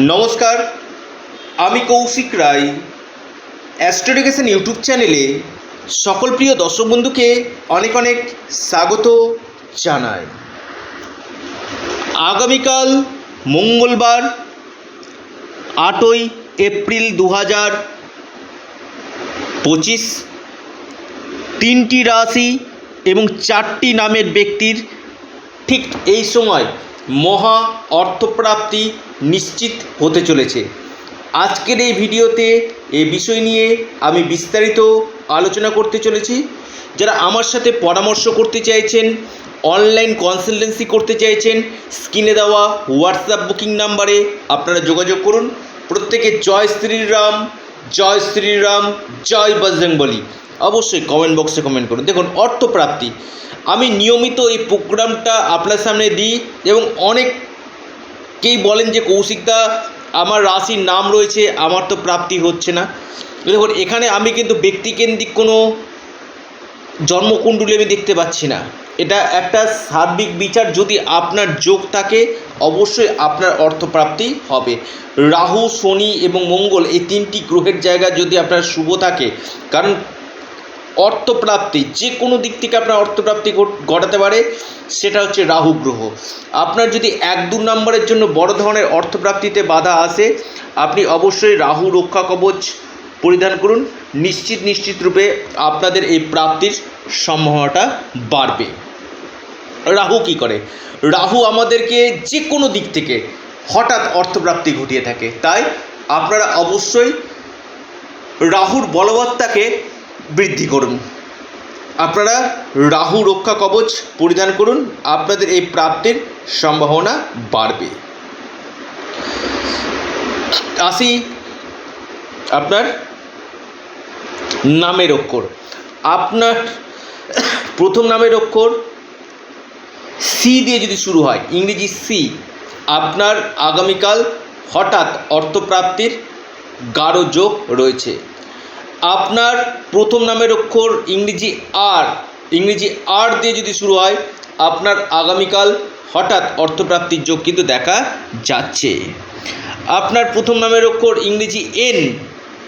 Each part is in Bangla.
নমস্কার, আমি কৌশিক রায়। অ্যাস্ট্রোডিকেশন ইউটিউব চ্যানেলে সকল প্রিয় দর্শক বন্ধুকে অনেক অনেক স্বাগত জানাই। আগামীকাল মঙ্গলবার, আটই এপ্রিল দু হাজার পঁচিশ, তিনটি রাশি এবং চারটি নামের ব্যক্তির ঠিক এই সময় মহা অর্থপ্রাপ্তি নিশ্চিত হতে চলেছে। আজকের এই ভিডিওতে এই বিষয় নিয়ে আমি বিস্তারিত আলোচনা করতে চলেছি। যারা আমার সাথে পরামর্শ করতে চাইছেন, অনলাইন কনসালটেন্সি করতে চাইছেন, স্ক্রিনে দেওয়া হোয়াটসঅ্যাপ বুকিং নাম্বারে আপনারা যোগাযোগ করুন। প্রত্যেকে জয় শ্রীরাম জয় শ্রীরাম, জয় বজরংবলী। অবশ্যই কমেন্ট বক্সে কমেন্ট করুন। দেখুন, অর্থপ্রাপ্তি। আমি নিয়মিত এই প্রোগ্রামটা আপনার সামনে দিই এবং অনেককেই বলেন যে কৌশিকদা, আমার রাশির নাম রয়েছে, আমার তো প্রাপ্তি হচ্ছে না। দেখুন, এখানে আমি কিন্তু ব্যক্তিকেন্দ্রিক কোনো জন্মকুণ্ডলী আমি দেখতে পাচ্ছি না। এটা একটা সার্বিক বিচার, যদি আপনার যোগ থাকে, অবশ্যই আপনার অর্থপ্রাপ্তি হবে। রাহু, শনি এবং মঙ্গল এই তিনটি গ্রহের জায়গা যদি আপনার শুভ থাকে, কারণ অর্থপ্রাপ্তি, যে কোনো দিক থেকে আপনার অর্থপ্রাপ্তি ঘট- ঘটাতে পারে, সেটা হচ্ছে রাহু গ্রহ। আপনার যদি এক দু নম্বরের জন্য বড় ধরনের অর্থপ্রাপ্তিতে বাধা আসে, আপনি অবশ্যই রাহু রক্ষা কবচ পরিধান করুন। নিশ্চিত নিশ্চিত রূপে আপনাদের এই প্রাপ্তির সম্ভাবনাটা বাড়বে। রাহু কি করে? রাহু আমাদেরকে যে কোনো দিক থেকে হঠাৎ অর্থপ্রাপ্তি ঘটিয়ে থাকে। তাই আপনারা অবশ্যই রাহুর বলবত্তাকে বৃদ্ধি করুন। আপনারা রাহু রক্ষা কবচ পরিধান করুন। আপনাদের এই প্রাপ্তির সম্ভাবনা বাড়বে। আসি আপনার নামের অক্ষর। আপনার প্রথম নামের অক্ষর সি দিয়ে যদি শুরু হয়, ইংরেজি সি আপনার আগামীকাল হঠাৎ অর্থপ্রাপ্তির গাঢ় যোগ রয়েছে। আপনার প্রথম নামের অক্ষর ইংরেজি আর ইংরেজি আর দিয়ে যদি শুরু হয়, আপনার আগামীকাল হঠাৎ অর্থপ্রাপ্তির যোগ কিন্তু দেখা যাচ্ছে। আপনার প্রথম নামের অক্ষর ইংরেজি এন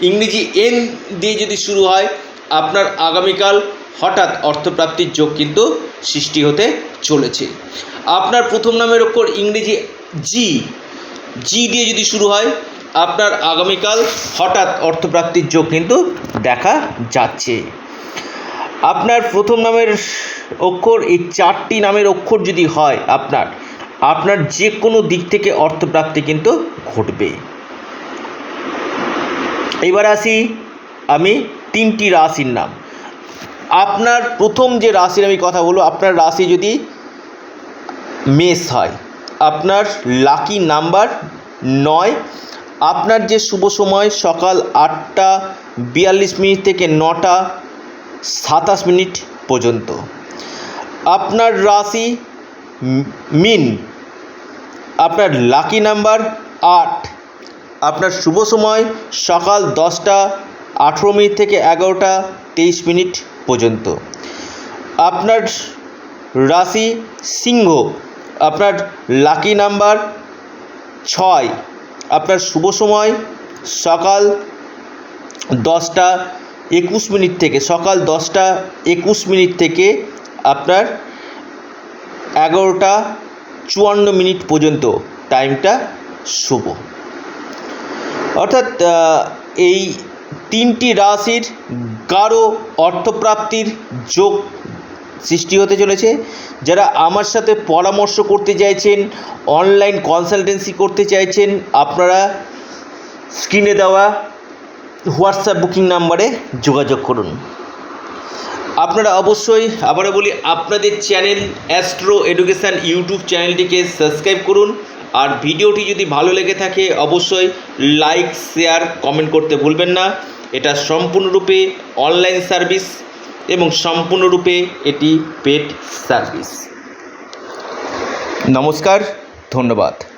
ইংরেজি এন দিয়ে যদি শুরু হয়, আপনার আগামীকাল হঠাৎ অর্থপ্রাপ্তির যোগ কিন্তু সৃষ্টি হতে চলেছে। আপনার প্রথম নামের অক্ষর ইংরেজি জি জি দিয়ে যদি শুরু হয় আপনার আগামীকাল হঠাৎ অর্থপ্রাপ্তির যোগ কিন্তু দেখা যাচ্ছে। আপনার প্রথম নামের অক্ষর, এই চারটি নামের অক্ষর যদি হয় আপনার আপনার যে কোনো দিক থেকে অর্থপ্রাপ্তি কিন্তু ঘটবে। এবার আসি আমি তিনটি রাশির নাম। আপনার প্রথম যে রাশির আমি কথা বলব, আপনার রাশি যদি মেষ হয়, আপনার লাকি নাম্বার নয় আপনার যে শুভ সময় সকাল আটটা বিয়াল্লিশ মিনিট থেকে নটা সাতাশ মিনিট পর্যন্ত। আপনার রাশি মিন, আপনার লাকি নাম্বার আট। আপনার শুভ সময় সকাল দশটা আঠেরো মিনিট থেকে এগারোটা তেইশ মিনিট পর্যন্ত। আপনার রাশি সিংহ, আপনার লাকি নাম্বার ছয়। আপনার শুভ সময় সকাল দশটা একুশ মিনিট থেকে, সকাল দশটা একুশ মিনিট থেকে আপনার এগারোটা চুয়ান্ন মিনিট পর্যন্ত টাইমটা শুভ। অর্থাৎ এই তিনটি রাশির গাঢ় অর্থপ্রাপ্তির যোগ সৃষ্টি হতে চলেছে। যারা আমার সাথে পরামর্শ করতে চাইছেন অনলাইন কনসালটেন্সি করতে চাইছেন, আপনারা স্ক্রিনে দেওয়া হোয়াটসঅ্যাপ বুকিং নাম্বারে যোগাযোগ করুন। আপনারা অবশ্যই, আবারও বলি, আপনাদের চ্যানেল অ্যাস্ট্রো এডুকেশান ইউটিউব চ্যানেলটিকে সাবস্ক্রাইব করুন। আর ভিডিওটি যদি ভালো লেগে থাকে, অবশ্যই লাইক শেয়ার কমেন্ট করতে ভুলবেন না। এটা সম্পূর্ণরূপে অনলাইন সার্ভিস এবং সম্পূর্ণরূপে এটি পেট সার্ভিস। নমস্কার ধন্যবাদ।